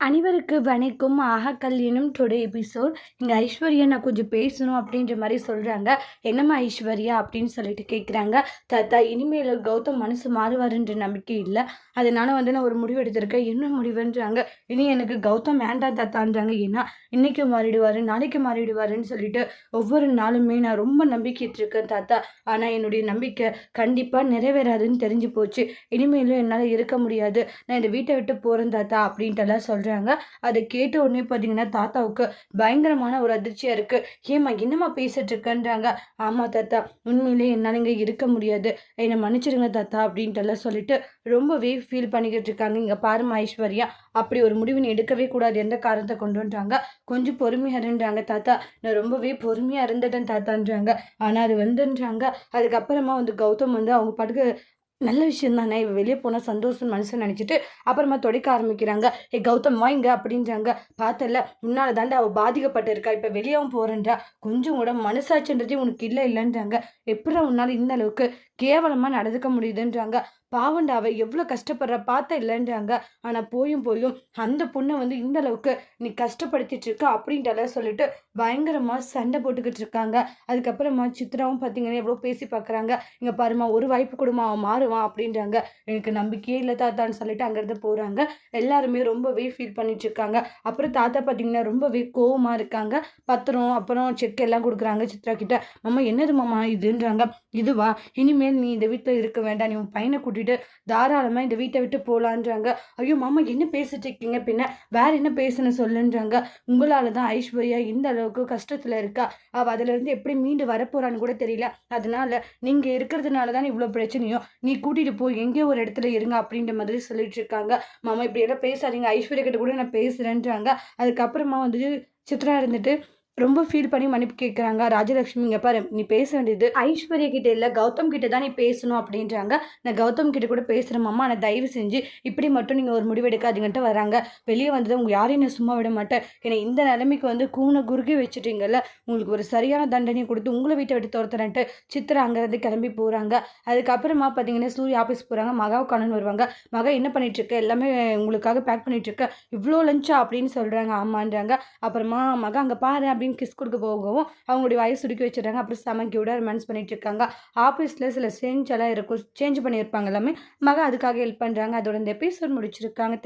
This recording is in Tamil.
அனைவருக்கு வணக்கம். ஆஹா கல்யாணம் டுடே எபிசோட். இங்கே ஐஸ்வர்யா நான் கொஞ்சம் பேசணும் அப்படின்ற மாதிரி சொல்கிறாங்க என்னம்மா ஐஸ்வர்யா அப்படின்னு சொல்லிட்டு கேட்குறாங்க தாத்தா இனிமேல் கௌதம் மனசு மாறுவாருன்ற நம்பிக்கை இல்லை. அதனால் வந்து நான் ஒரு முடிவு எடுத்திருக்கேன். என்ன முடிவுன்றாங்க? இனி எனக்கு கௌதம் வேண்டாம் தாத்தான்றாங்க. ஏன்னா இன்றைக்கி மாறிடுவார் நாளைக்கு மாறிடுவாருன்னு சொல்லிட்டு ஒவ்வொரு நாளுமே நான் ரொம்ப நம்பிக்கைட்டு இருக்கேன் தாத்தா. ஆனால் என்னுடைய நம்பிக்கை கண்டிப்பாக நிறைவேறாதுன்னு தெரிஞ்சு போச்சு. இனிமேலும் என்னால் இருக்க முடியாது. நான் இந்த வீட்டை விட்டு போகிறேன் தாத்தா அப்படின்ட்டுலாம் சொல்கிறேன் சொல்கிறாங்க அதை கேட்ட உடனே பார்த்தீங்கன்னா தாத்தாவுக்கு பயங்கரமான ஒரு அதிர்ச்சியாக இருக்குது ஏம்மா என்னம்மா பேசிட்டு இருக்கன்றாங்க. ஆமாம் தாத்தா உண்மையிலே என்னால் இங்கே இருக்க முடியாது. என்னை மன்னிச்சிடுங்க தாத்தா அப்படின்ட்டுலாம் சொல்லிட்டு ரொம்பவே ஃபீல் பண்ணிக்கிட்டு இருக்காங்க. இங்கே பாருமா ஐஸ்வர்யா அப்படி ஒரு முடிவு நீ எடுக்கவே கூடாது. எந்த காரணத்தை கொண்டுன்றாங்க? கொஞ்சம் பொறுமையாக இருன்றாங்க தாத்தா. நான் ரொம்பவே பொறுமையாக இருந்துட்டேன் தாத்தான்றாங்க. ஆனால் அது வந்துன்றாங்க. அதுக்கப்புறமா வந்து கௌதம் வந்து அவங்க பாட்டுக்கு நல்ல விஷயம் தானே இவ வெளியே போனால் சந்தோஷம் மனுஷன் நினச்சிட்டு அப்புறமா தொடைக்க ஆரம்பிக்கிறாங்க. ஏ கௌதம் வாங்க அப்படின்றாங்க. பார்த்தல முன்னால் தாண்டா அவள் பாதிக்கப்பட்டு இருக்கா இப்போ வெளியாகவும் போகிறேன்றா கொஞ்சம் கூட மனசாட்சின்றதே உனக்கு இல்லை இல்லைன்றாங்க. எப்படி உன்னால் இந்த அளவுக்கு கேவலமாக நடந்துக்க முடியுதுன்றாங்க. பாவண்டா அவள் எவ்வளோ கஷ்டப்படுற பார்த்த இல்லைன்றாங்க. ஆனால் போயும் போயும் அந்த பொண்ணை வந்து இந்த அளவுக்கு நீ கஷ்டப்படுத்திட்டு இருக்க அப்படின்ட்டு சொல்லிட்டு பயங்கரமாக சண்டை போட்டுக்கிட்டு இருக்காங்க. அதுக்கப்புறமா சித்ராவும் பார்த்தீங்கன்னா எவ்வளோ பேசி பார்க்குறாங்க இங்கே பாருமா ஒரு வாய்ப்பு கொடுமா அவன் மாறுவான் அப்படின்றாங்க. எனக்கு நம்பிக்கையே இல்லை தாத்தான்னு சொல்லிட்டு அங்கேருந்து போகிறாங்க எல்லாருமே ரொம்பவே ஃபீல் பண்ணிட்டு இருக்காங்க. அப்புறம் தாத்தா பார்த்தீங்கன்னா ரொம்பவே கோவமாக இருக்காங்க. பத்திரம் அப்புறம் செக் எல்லாம் கொடுக்குறாங்க சித்ரா கிட்ட. மாமா என்னது மாமா இதுன்றாங்க. இதுவா? இனிமேல் நீ இந்த வீட்டில் இருக்க வேண்டாம். நீ உன் பையனை வீடு தாராளமாக இந்த வீட்டை விட்டு போகலான்றாங்க ஐயோ மாமா என்ன பேசிட்டு இருக்கீங்க? பின்ன வேற என்ன பேசணும் சொல்லுன்றாங்க. உங்களால தான் ஐஸ்வர்யா இந்த அளவுக்கு கஷ்டத்தில் இருக்கா? அவள் அதிலிருந்து எப்படி மீண்டு வரப்போறான்னு கூட தெரியல. அதனால நீங்கள் இருக்கிறதுனால தான் இவ்வளோ பிரச்சனையும்? நீ கூட்டிகிட்டு போய் எங்கேயோ ஒரு இடத்துல இருங்க அப்படின்ற மாதிரி சொல்லிட்டு இருக்காங்க. மாமா இப்படி எல்லாம் பேசாதீங்க. ஐஸ்வர்யா கிட்ட கூட நான் பேசுகிறேன்றாங்க அதுக்கப்புறமா வந்துட்டு சித்ரா இருந்துட்டு ரொம்ப ஃபீல் பண்ணி மன்னிப்பு கேட்குறாங்க ராஜலட்சுமிங்க பாரு நீ பேச வேண்டியது ஐஸ்வர்யா கிட்ட இல்லை கௌதம் கிட்ட தான் நீ பேசணும் அப்படின்றாங்க. நான் கௌதம் கிட்ட கூட பேசுகிறேன் ஆனால் நான் தயவு செஞ்சு இப்படி மட்டும் நீங்கள் ஒரு முடிவு எடுக்காதீங்கன்ட்டு வராங்க. வெளியே வந்தது உங்கள் யாரையும் நான் சும்மா விட மாட்டேன். ஏன்னா இந்த நிலைமைக்கு வந்து கூனை குறுகி வச்சுட்டீங்கல்ல உங்களுக்கு ஒரு சரியான தண்டனை கொடுத்து உங்களை வீட்டை விட்டு துரத்துறேன்ட்டு சித்திரை அங்கேருந்து கிளம்பி போகிறாங்க அதுக்கப்புறமா பார்த்தீங்கன்னா சூரிய ஆஃபீஸ் போகிறாங்க மகாவை கணன் வருவாங்க. மகா என்ன பண்ணிட்டு இருக்க எல்லாமே உங்களுக்காக பேக் பண்ணிட்டு இருக்க இவ்வளோ லஞ்சா அப்படின்னு சொல்கிறாங்க ஆமான்றாங்க. அப்புறமா மகா அங்கே பாரு அப்படி அப்படின்னு கிஸ் கொடுக்க போகவும் அவங்களுடைய வயசு சுடுக்கி வச்சுட்டாங்க அப்புறம் சமைக்கியோட ரொமான்ஸ் பண்ணிட்டு இருக்காங்க. ஆஃபீஸில் சில சேஞ்ச் எல்லாம் இருக்கும். சேஞ்ச் பண்ணியிருப்பாங்க எல்லாமே. மக அதுக்காக ஹெல்ப் பண்ணுறாங்க அதோட இந்த எபிசோட் முடிச்சிருக்காங்க.